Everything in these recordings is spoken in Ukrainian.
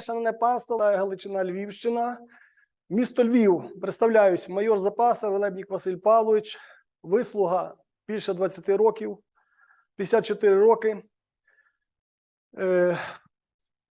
Шановне панство, Галичина, Львівщина. Місто Львів. Представляюсь, майор запаса Велебнік Василь Павлович. Вислуга більше 20 років, 54 роки. Е,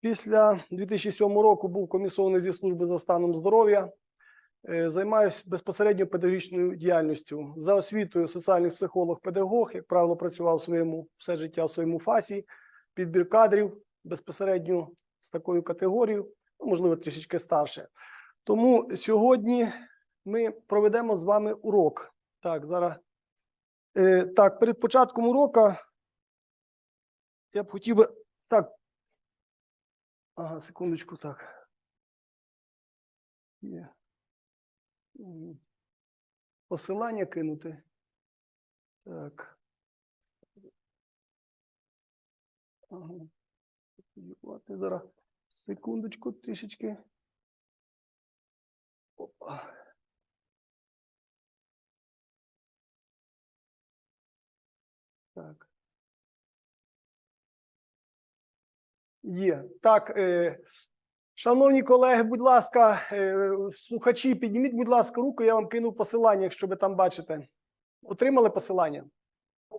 Після 2007 року був комісований зі служби за станом здоров'я. Е, Займаюся безпосередньо педагогічною діяльністю. За освітою соціальний психолог-педагог, як правило, працював своєму все життя в своєму фасі, підбір кадрів безпосередньо з такою категорією, ну, можливо, трішечки старше. Тому сьогодні ми проведемо з вами урок. Так, зараз. Е, так, перед початком уроку я б хотів би. Так. Ага, секундочку, так. Є. Посилання кинути. Так. Ага. Копіювати зараз. Секундочку, трішечки. Опа. Так. Є. Так, е, шановні колеги, будь ласка, е, слухачі, підніміть, будь ласка, руку, я вам кинув посилання, якщо ви там бачите. Отримали посилання?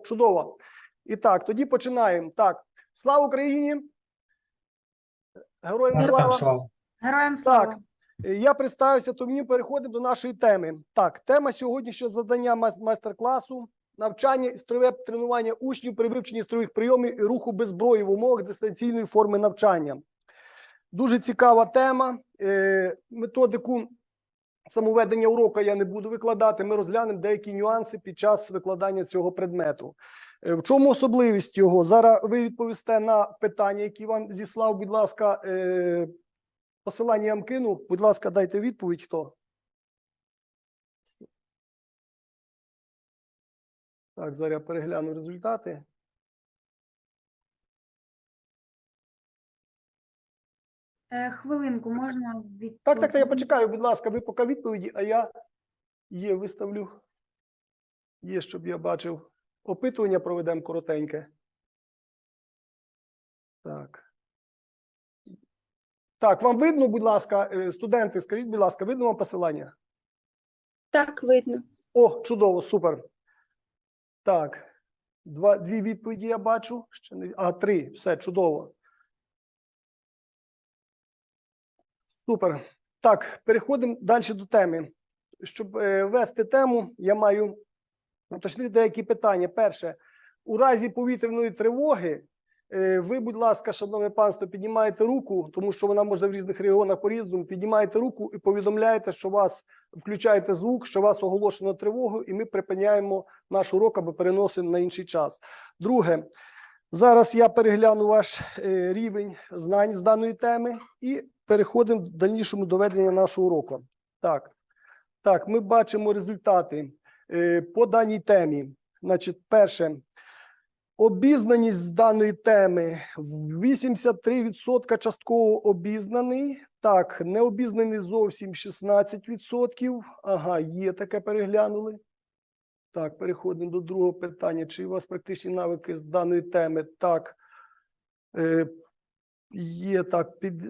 Чудово. І так, тоді починаємо. Так, слава Україні! Героям Героям слава! Героям слава. Так, я представився, то мені переходимо до нашої теми. Так, тема сьогоднішнього завдання майстер-класу навчання і строєве тренування учнів при вивченні строєвих прийомів і руху без зброї в умовах дистанційної форми навчання. Дуже цікава тема. Е, Методику самоведення уроку я не буду викладати. Ми розглянемо деякі нюанси під час викладання цього предмету. Е, В чому особливість його? Зараз ви відповісте на питання, які вам зіслав, будь ласка, е, Посилання я вам кину. Будь ласка, дайте відповідь, хто. Так, зараз я перегляну результати. Хвилинку, можна від... Так, так, так, я почекаю, будь ласка, ви поки відповіді, а я є, виставлю. Є, щоб я бачив. Опитування проведемо коротеньке. Так. Так, вам видно, будь ласка, е, студенти, скажіть, будь ласка, видно вам посилання? Так, видно. О, чудово, супер. Так. Два, дві відповіді я бачу. Ще не... А, три. Все, чудово. Супер. Так, переходимо далі до теми. Щоб е, вести тему, я маю уточнити деякі питання. Перше, у разі повітряної тривоги, е, ви, будь ласка, шановне панство, піднімаєте руку, тому що вона може в різних регіонах по-різному. Піднімаєте руку і повідомляєте, що вас включаєте звук, що вас оголошено тривогу, і ми припиняємо наш урок або переносимо на інший час. Друге, зараз я перегляну ваш е, рівень знань з даної теми і переходимо в дальнішому доведення нашого уроку. Так, так, ми бачимо результати е, по даній темі. Значить, перше. Обізнаність з даної теми 83% частково обізнаний. Так, не обізнаний зовсім 16%. Ага, є таке переглянули. Так, переходимо до другого питання. Чи у вас практичні навики з даної теми? Так, е, є так, під,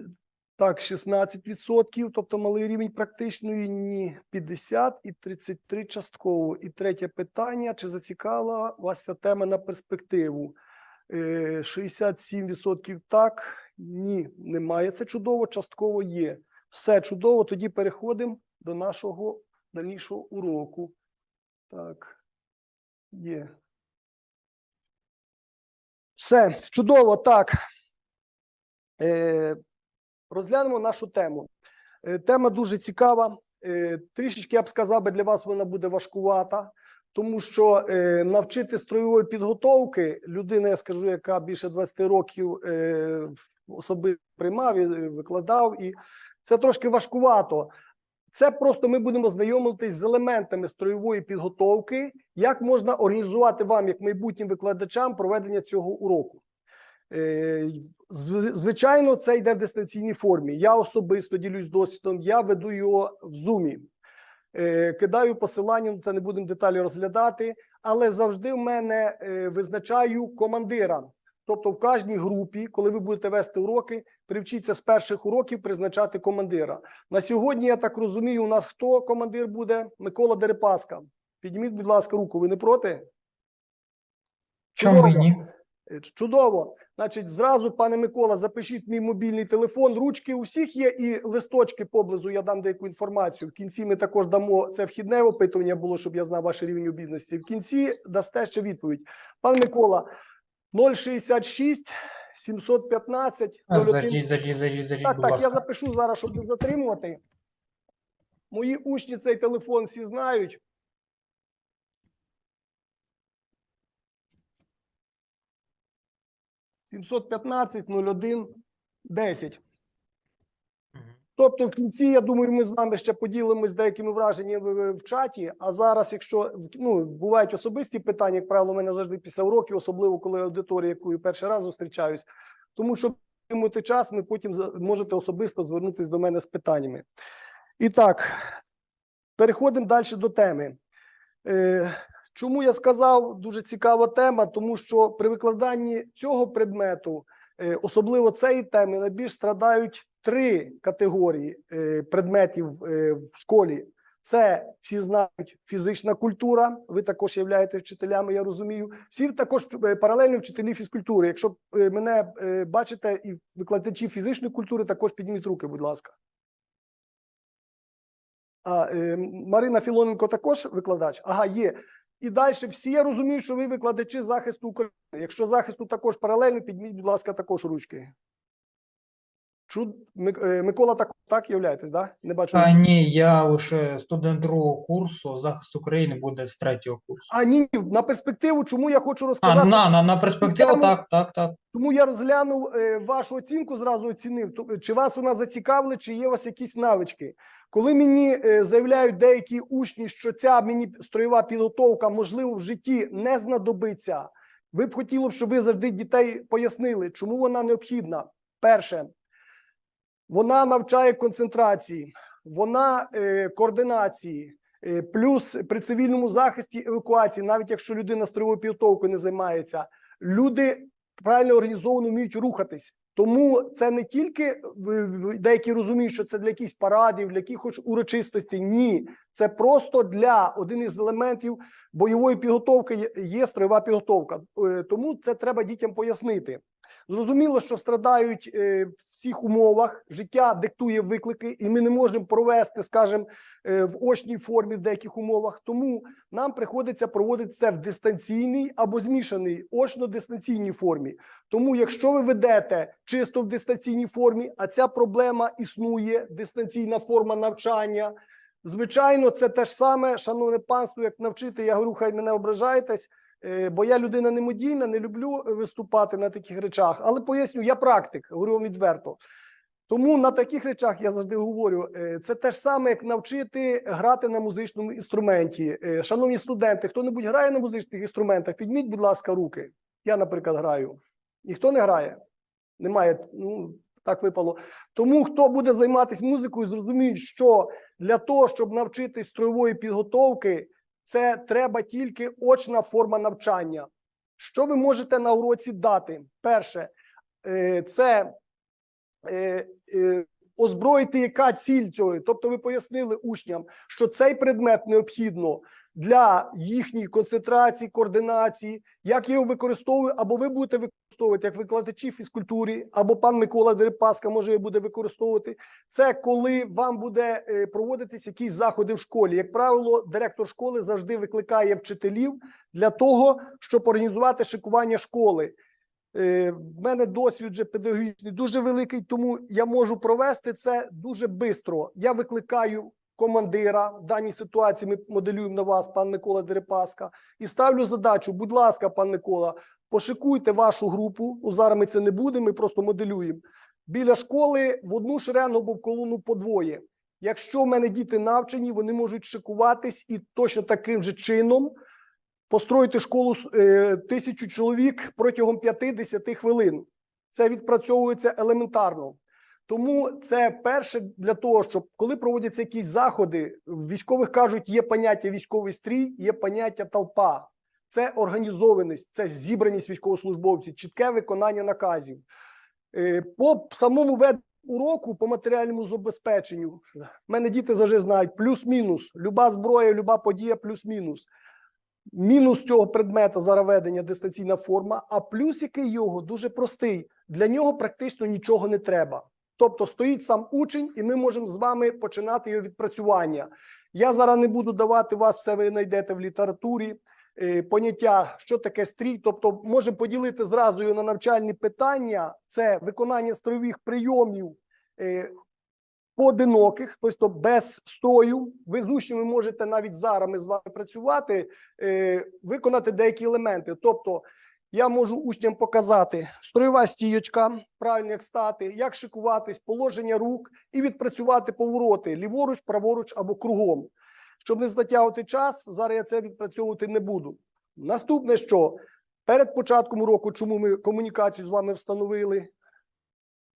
так, 16%, тобто малий рівень практичної, ні, 50 і 33 частково. І третє питання: чи зацікавила вас ця тема на перспективу? Е, 67% так, ні, немає. Це чудово, частково є. Все чудово. Тоді переходимо до нашого дальнішого уроку. Так, є. Все, чудово, так. Розглянемо нашу тему. Е, тема дуже цікава. Е, трішечки я б сказав, для вас вона буде важкувата, тому що е, навчити строєвої підготовки людина, я скажу, яка більше 20 років особисто приймав і викладав, і це трошки важкувато. Це просто ми будемо знайомитись з елементами строєвої підготовки, як можна організувати вам, як майбутнім викладачам, проведення цього уроку. Е, зв- Звичайно, це йде в дистанційній формі. Я особисто ділюсь досвідом, я веду його в Zoom. Е, Кидаю посилання, ну, це не будемо деталі розглядати, але завжди в мене е, визначаю командира. Тобто, в кожній групі, коли ви будете вести уроки, привчіться з перших уроків призначати командира. На сьогодні, я так розумію, у нас хто командир буде? Микола Дерипаска. Підніміть, будь ласка, руку. Ви не проти? Чому ні? Чудово. Значить, зразу, пане Микола, запишіть мій мобільний телефон. Ручки у всіх є і листочки поблизу. Я дам деяку інформацію. В кінці ми також дамо це вхідне опитування було, щоб я знав ваш рівень обізності. В кінці дасте ще відповідь. Пан Микола, 066 715 А, 01. Заждіть, заждіть, заждіть, заждіть, Так, будь так, ласка. я запишу зараз, щоб не затримувати. Мої учні цей телефон всі знають. Сімсот п'ятнадцять нуль один десять. Мгм. Тобто, в кінці, я думаю, ми з вами ще поділимось деякими враженнями в, чаті. А зараз, якщо ну, бувають особисті питання, як правило, у мене завжди після уроків, особливо коли аудиторія, яку я перший раз зустрічаюсь, тому що отримати час, ми потім можете особисто звернутися до мене з питаннями. І так, переходимо далі до теми. Е, чому я сказав дуже цікава тема, тому що при викладанні цього предмету, е, особливо цієї теми, найбільш страдають три категорії е, предметів е, в школі. Це всі знають фізична культура. Ви також являєте вчителями, я розумію. Всі також паралельно вчителі фізкультури. Якщо мене бачите і викладачі фізичної культури, також підніміть руки, будь ласка. А Марина Філоненко також викладач. Ага, є. І далі всі я розумію, що ви викладачі захисту України. Якщо захисту також паралельно, підніміть, будь ласка, також ручки. Чуд... Е, Микола так, так являєтесь, да? Не бачу. А, ні, я лише студент другого курсу, захист України буде з третього курсу. А ні, на перспективу, чому я хочу А, розказати. на, на, на перспективу, Тему- так, так, так. Тому я розглянув е, вашу оцінку, зразу оцінив, то- чи вас вона зацікавила, чи є у вас якісь навички. Коли мені е, заявляють деякі учні, що ця мені строєва підготовка, можливо, в житті не знадобиться, ви б хотіли, щоб ви завжди дітей пояснили, чому вона необхідна. Перше, вона навчає концентрації, вона е, координації. е, Плюс при цивільному захисті евакуації, навіть якщо людина строєвою підготовкою не займається, люди правильно організовано вміють рухатись. Тому це не тільки в- деякі розуміють, що це для якихось парадів, для якихось урочистостей. Ні, це просто для один із елементів бойової підготовки є- є строєва підготовка. Е, Тому це треба дітям пояснити. Зрозуміло, що страдають е, в всіх умовах. Життя диктує виклики, і ми не можемо провести, скажімо, е, в очній формі в деяких умовах. Тому нам приходиться проводити це в дистанційній або змішаній очно-дистанційній формі. Тому, якщо ви ведете чисто в дистанційній формі, а ця проблема існує, дистанційна форма навчання. Звичайно, це те ж саме, шановне панство, як навчити. Я говорю, хай мене ображаєтесь, бо я людина немодійна, не люблю виступати на таких речах. Але поясню, я практик, говорю вам відверто. Тому на таких речах я завжди говорю: е, це те ж саме, як навчити грати на музичному інструменті. Е, Шановні студенти, хто-небудь грає на музичних інструментах? Підніміть, будь ласка, руки. Я, наприклад, граю. Ніхто не грає. Немає. Ну так випало. Тому хто буде займатися музикою, зрозуміють, що для того, щоб навчитись строєвої підготовки, це треба тільки очна форма навчання. Що ви можете на уроці дати? Перше, е, це е, е, озброїти, яка ціль цього. Тобто, ви пояснили учням, що цей предмет необхідно для їхньої концентрації, координації, як його використовую, або ви будете використовувати як викладачі фізкультурі, або пан Микола Дерипаска може буде використовувати. Це коли вам буде е, проводитись якісь заходи в школі. Як правило, директор школи завжди викликає вчителів для того, щоб організувати шикування школи. Е, В мене досвід вже педагогічний дуже великий, тому я можу провести це дуже швидко. Я викликаю командира в даній ситуації. Ми моделюємо на вас, пан Микола Дерипаска, і ставлю задачу. Будь ласка, пан Микола, пошикуйте вашу групу. Ну, зараз ми це не будемо, ми просто моделюємо. Біля школи в одну шеренгу або в колону по двоє. Якщо в мене діти навчені, вони можуть шикуватись і точно таким же чином построїти школу е, тисячу чоловік протягом 5-10 хвилин. Це відпрацьовується елементарно. Тому це перше для того, щоб коли проводяться якісь заходи, військових кажуть, є поняття військовий стрій, є поняття толпа. Це організованість, це зібраність військовослужбовців, чітке виконання наказів. Е, По самому веденню уроку, по матеріальному забезпеченню, мене діти завжди знають плюс-мінус. Люба зброя, люба подія, плюс-мінус. Мінус цього предмета зараз дистанційна форма, а плюс який його дуже простий. Для нього практично нічого не треба. Тобто стоїть сам учень, і ми можемо з вами починати його відпрацювання. Я зараз не буду давати вас, все ви знайдете в літературі. Е, Поняття, що таке стрій, тобто можемо поділити зразу на навчальні питання: це виконання строєвих прийомів е, поодиноких, тобто без строю. Ви з учнями можете навіть зараз ми з вами працювати, е, виконати деякі елементи. Тобто, я можу учням показати строєва стійочка, правильно як стати, як шикуватись, положення рук і відпрацювати повороти ліворуч, праворуч або кругом. Щоб не затягувати час, зараз я це відпрацьовувати не буду. Наступне, що перед початком уроку, чому ми комунікацію з вами встановили.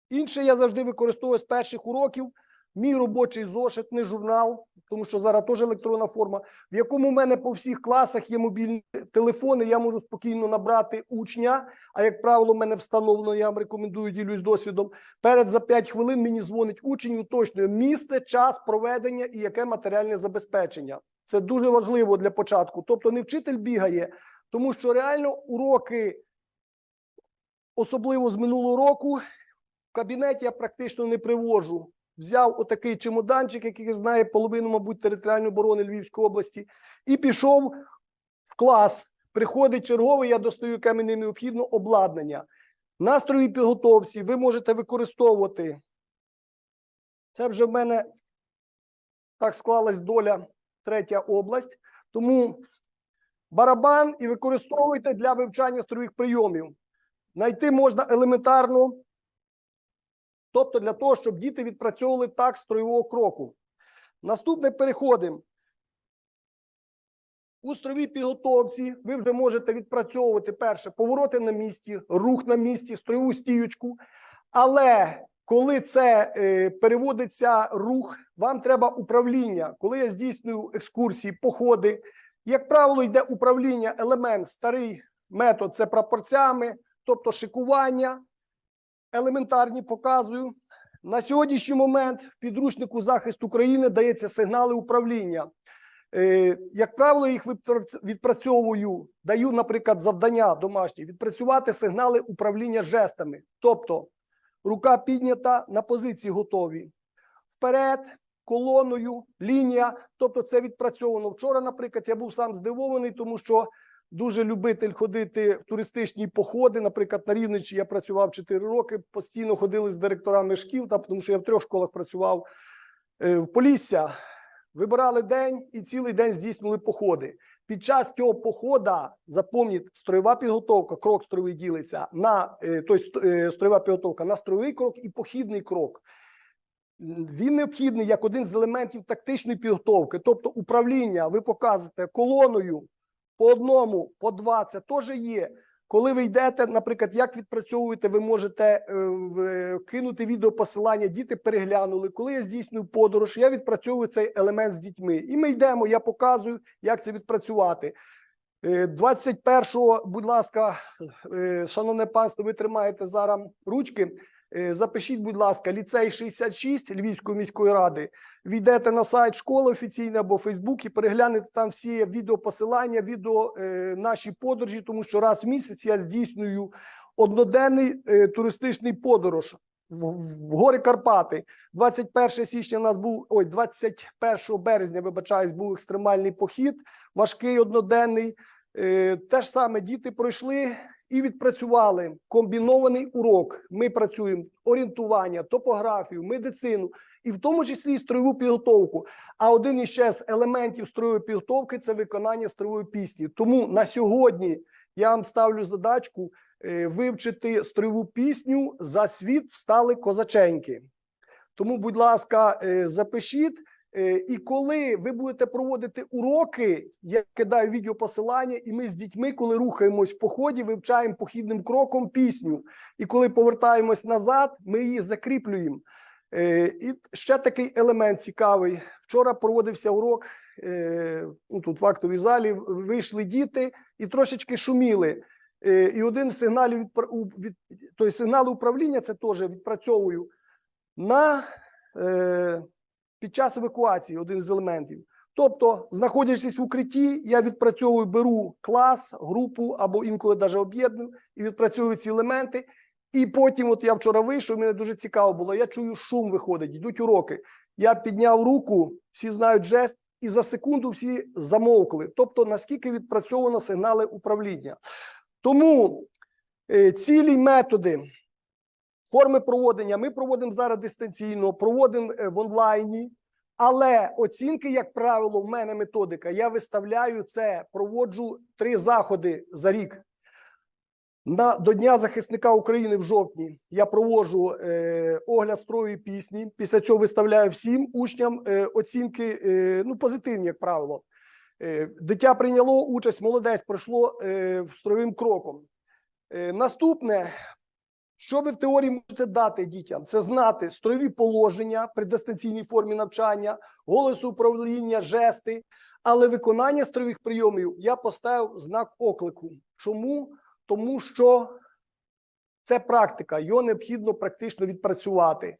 Інше я завжди використовую з перших уроків. Мій робочий зошит, не журнал, тому що зараз теж електронна форма, в якому в мене по всіх класах є мобільні телефони. Я можу спокійно набрати учня. А як правило, в мене встановлено, я вам рекомендую ділюсь досвідом. Перед за 5 хвилин мені дзвонить учень, уточнює місце, час проведення і яке матеріальне забезпечення. Це дуже важливо для початку. Тобто, не вчитель бігає, тому що реально уроки, особливо з минулого року, в кабінеті я практично не привожу. Взяв отакий чемоданчик, який знає половину, мабуть, територіальної оборони Львівської області, і пішов в клас. Приходить черговий, я достаю, яке необхідно обладнання. На строїй підготовці ви можете використовувати. Це вже в мене так склалась доля третя область. Тому барабан і використовуйте для вивчання строїх прийомів. Найти можна елементарно, тобто для того, щоб діти відпрацьовували так строєвого кроку. Наступне переходимо. У строєвій підготовці ви вже можете відпрацьовувати перше повороти на місці, рух на місці, строєву стіючку. Але коли це е, переводиться рух, вам треба управління. Коли я здійснюю екскурсії, походи, як правило, йде управління, елемент, старий метод це прапорцями, тобто шикування. Елементарні показую. На сьогоднішній момент в підручнику захист України дається сигнали управління. Е, Як правило, їх відпрацьовую, даю, наприклад, завдання домашні, відпрацювати сигнали управління жестами. Тобто рука піднята на позиції готові. Вперед, колоною, лінія. Тобто, це відпрацьовано. Вчора, наприклад, я був сам здивований, тому що дуже любитель ходити в туристичні походи. Наприклад, на Рівничі я працював 4 роки, постійно ходили з директорами шкіл, та, тому що я в трьох школах працював е, в Полісся. Вибирали день і цілий день здійснювали походи. Під час цього похода, запам'ятайте, строєва підготовка, крок строєвий ділиться на тобто, строєва підготовка на строєвий крок і похідний крок. Він необхідний як один з елементів тактичної підготовки, тобто управління. Ви показуєте колоною по одному, по два. Це теж є. Коли ви йдете, наприклад, як відпрацьовуєте, ви можете е, в- кинути відеопосилання, діти переглянули. Коли я здійснюю подорож, я відпрацьовую цей елемент з дітьми. І ми йдемо, я показую, як це відпрацювати. Е, 21-го, будь ласка, е, шановне панство, ви тримаєте зараз ручки. Е, Запишіть, будь ласка, ліцей 66 Львівської міської ради. Війдете на сайт школи офіційно або Фейсбук і переглянете там всі відеопосилання, відео е, наші подорожі, тому що раз в місяць я здійснюю одноденний е, туристичний подорож в, в гори Карпати. 21 січня у нас був ой, 21 березня, вибачаюсь, був екстремальний похід, важкий одноденний. Е, те саме діти пройшли і відпрацювали комбінований урок. Ми працюємо орієнтування, топографію, медицину і в тому числі строєву підготовку. А один іще з елементів строєвої підготовки це виконання строєвої пісні. Тому на сьогодні я вам ставлю задачку е, вивчити строєву пісню за світ встали козаченьки. Тому, будь ласка, е, запишіть. Е, І коли ви будете проводити уроки, я кидаю відеопосилання, і ми з дітьми, коли рухаємось в поході, вивчаємо похідним кроком пісню. І коли повертаємось назад, ми її закріплюємо. Е, І ще такий елемент цікавий. Вчора проводився урок е, ну, тут в актовій залі. Вийшли діти і трошечки шуміли. І один з сигналів від, від той сигнал управління, це теж відпрацьовую на під час евакуації один з елементів. Тобто, знаходячись в укритті, я відпрацьовую, беру клас, групу або інколи навіть об'єдную і відпрацьовую ці елементи. І потім, от я вчора вийшов, мені дуже цікаво було. Я чую, шум виходить, йдуть уроки. Я підняв руку, всі знають жест, і за секунду всі замовкли. Тобто, наскільки відпрацьовано сигнали управління. Тому е, цілі методи, форми проводення ми проводимо зараз дистанційно, проводимо е, в онлайні. Але оцінки, як правило, в мене методика. Я виставляю це, проводжу три заходи за рік. На до Дня захисника України в жовтні я проводжу е, огляд строю пісні. Після цього виставляю всім учням е, оцінки е, ну, позитивні, як правило. Е, дитя прийняло участь, молодець пройшло е, строєвим кроком. Е, наступне, що ви в теорії можете дати дітям? Це знати строєві положення при дистанційній формі навчання, голосу управління, жести, але виконання строєвих прийомів я поставив знак оклику. Чому? Тому що це практика, його необхідно практично відпрацювати.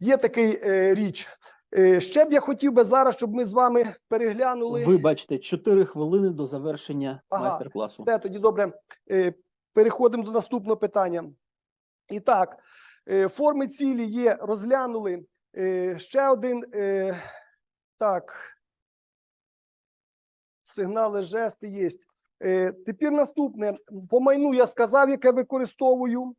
Є такий е, річ. Е, ще б я хотів би зараз, щоб ми з вами переглянули. Ви бачите 4 хвилини до завершення Ага, майстер-класу. Все, тоді добре. Е, Переходимо до наступного питання. І так, е, форми цілі є, розглянули. Е, Ще один. е, Так. Сигнали, жести є. Тепер наступне. По майну я сказав, яке використовую.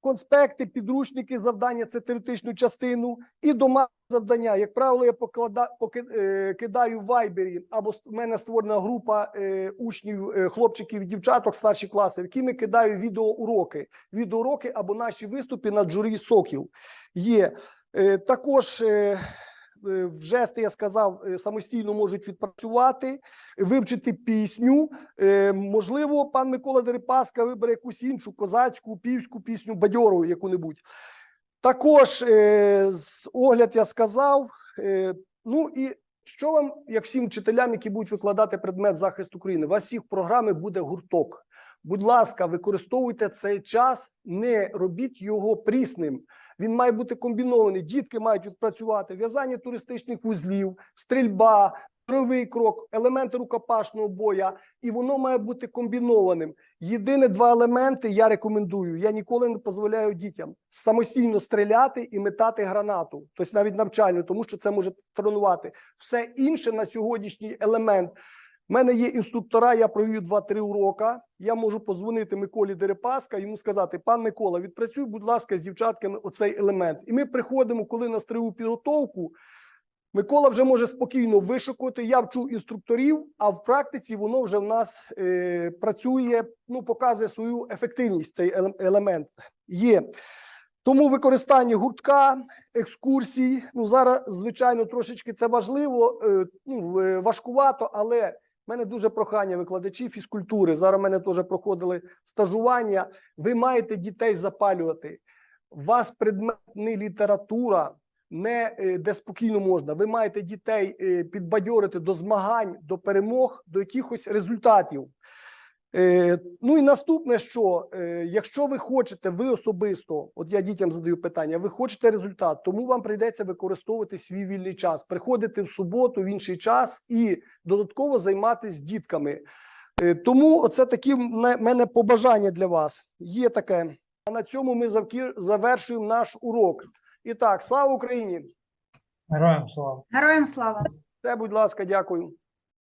Конспекти, підручники, завдання це теоретичну частину, і домашні завдання. Як правило, я поклада, поки, е, в вайбері, або в мене створена група е, учнів, е, хлопчиків дівчаток старші класи, в які ми кидаю відеоуроки. Відеоуроки або наші виступи на джурі Сокіл. Є також. Е, в жести я сказав, самостійно можуть відпрацювати, вивчити пісню. Можливо, пан Микола Дерипаска вибере якусь іншу козацьку, півську пісню, бадьору яку-небудь. Також е, з огляд я сказав. Е, ну і що вам, як всім вчителям, які будуть викладати предмет захист України, у вас всіх в програмі буде гурток. Будь ласка, використовуйте цей час, не робіть його прісним. Він має бути комбінований. Дітки мають відпрацювати в'язання туристичних вузлів, стрільба, строєвий крок, елементи рукопашного боя, і воно має бути комбінованим. Єдине два елементи я рекомендую. Я ніколи не дозволяю дітям самостійно стріляти і метати гранату, тобто навіть навчальну, тому що це може тренувати. Все інше на сьогоднішній елемент. У мене є інструктора, я провів 2-3 урока. Я можу позвонити Миколі Дерипаска, йому сказати: пан Микола, відпрацюй, будь ласка, з дівчатками оцей елемент. І ми приходимо, коли на строєву підготовку. Микола вже може спокійно вишукувати. Я вчу інструкторів, а в практиці воно вже в нас е, працює, ну показує свою ефективність. Цей елемент є. Тому використання гуртка, екскурсій. Ну зараз, звичайно, трошечки це важливо, е, ну е, важкувато, але в мене дуже прохання викладачі фізкультури. Зараз в мене теж проходили стажування. Ви маєте дітей запалювати. Вас предмет не література, не е, де спокійно можна. Ви маєте дітей е, підбадьорити до змагань, до перемог, до якихось результатів. Е, Ну і наступне, що якщо ви хочете, ви особисто, от я дітям задаю питання, ви хочете результат, тому вам прийдеться використовувати свій вільний час, приходити в суботу в інший час і додатково займатися дітками. Тому оце такі в мене побажання для вас. Є таке. А на цьому ми завершуємо наш урок. І так, слава Україні! Героям слава. Героям слава! Це, будь ласка, дякую.